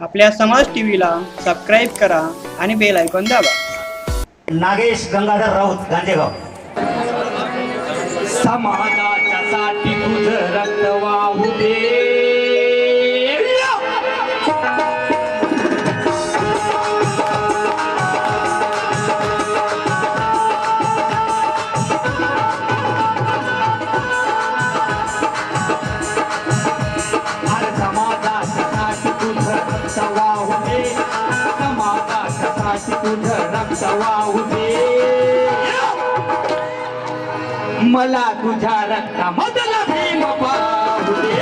आपल्या समाज टीव्हीला सबस्क्राईब करा आणि बेल ऐकून दाबा. नागेश गंगाधर राऊत गांधेगाव. समाजाच्या तुझं रक्त मला तुझ्या रक्तामधला भीम पाहू दे।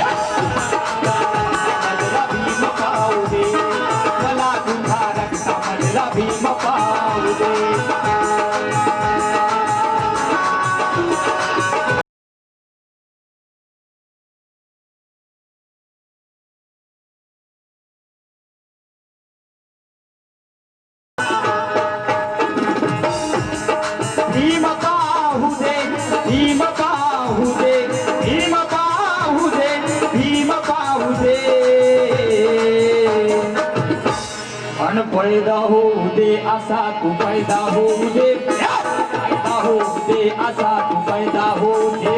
पैदा होऊ दे असा तू पैदा होऊ दे पैदा होऊ दे असा तू पैदा होऊ दे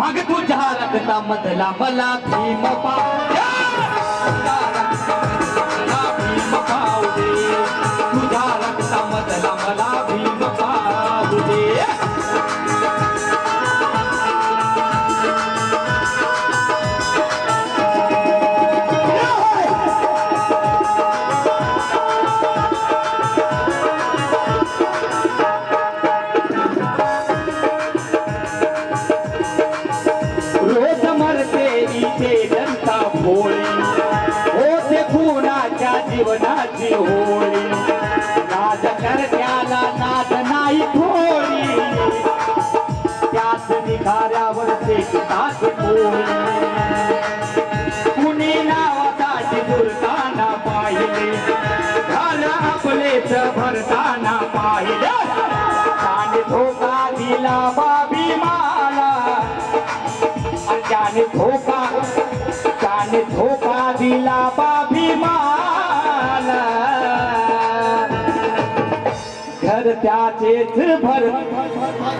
मग तुझ्या रक्ता मधला मला भीम पा. होळी. भोळी होते कुणाच्या जीवनाची होळी. नाद करत्याला नाद नाही थोडी त्याच निघाऱ्यावर ते कितात होळी कुणी नावासाठी दुरताना पाहिले. घर आपलेच भरताना पाहिले. आणि धोका दिला बाबी माला. त्याने धोका त्याने धोका दिला बाबी घर त्याचेच भर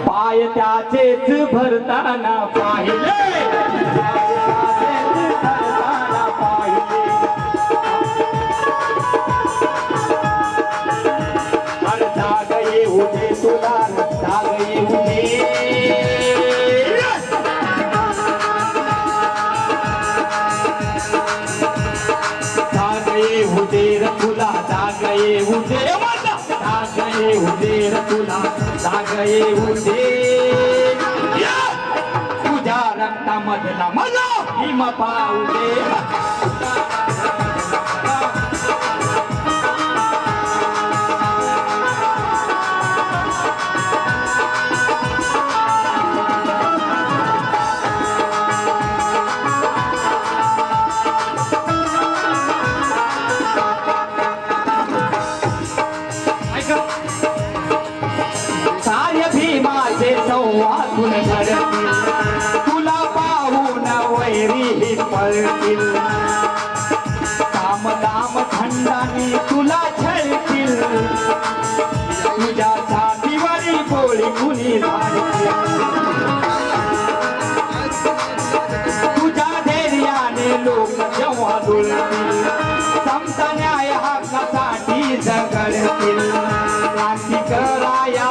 पाय त्याचेच भरताना पाहिले. जाग येऊ दे जाग येऊ दे र तुला जाग येऊ दे या! तुझ्या रक्तामधला मला भीम पाहू सव्वा संवादून तुला पाहून वैरी पळतील. काम दाम खंडाने तुला छळतील. तुझ्या छातीवरी गोळी कुणी तुझ्या धैर्याने लोक जेव्हा दुळतील समता न्याय हक्कासाठी झगडतील. क्रांती कराया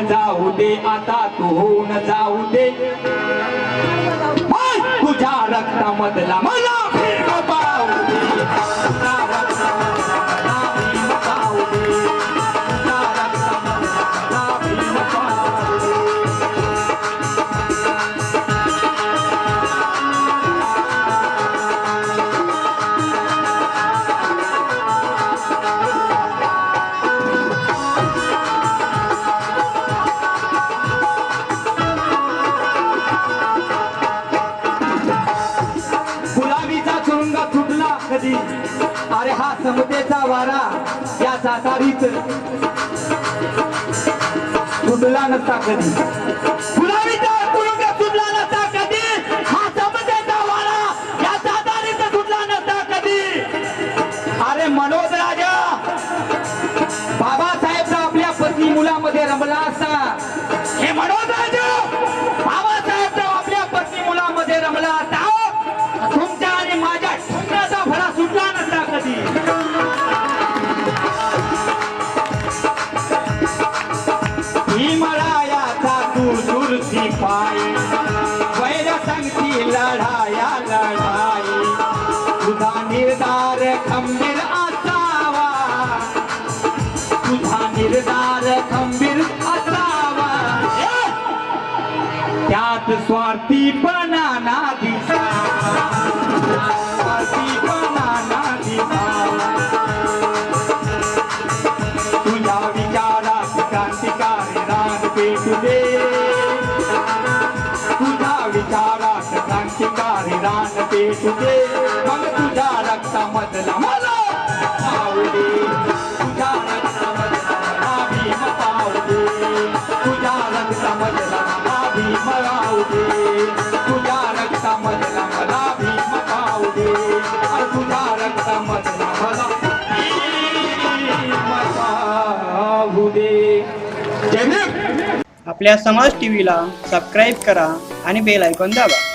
होऊन जाऊ दे आता तू होऊन जाऊ दे. तुझ्या रक्तामधला मला फिरका पाहू अरे हा समतेचा वारा या सातारीत तुटला नसता कधी. दुर्सी पायी वैर संगती लढाया लढाई. तुझा निर्धार खंबीर असावा. तुझा निर्धार खंबीर असावा. त्यात स्वार्थीपणा ना रान दे मग तुझ्या रक्तामधला मला तुझ्या रक्तामधला दे तुझ्या रक्तामधला दे तुझ्या रक्तामधला मला भीम दे तुझ्या रक्तामधला मला दे आपल्या समाज टीव्हीला सबस्क्राईब करा आणि बेल ऐकून दाबा.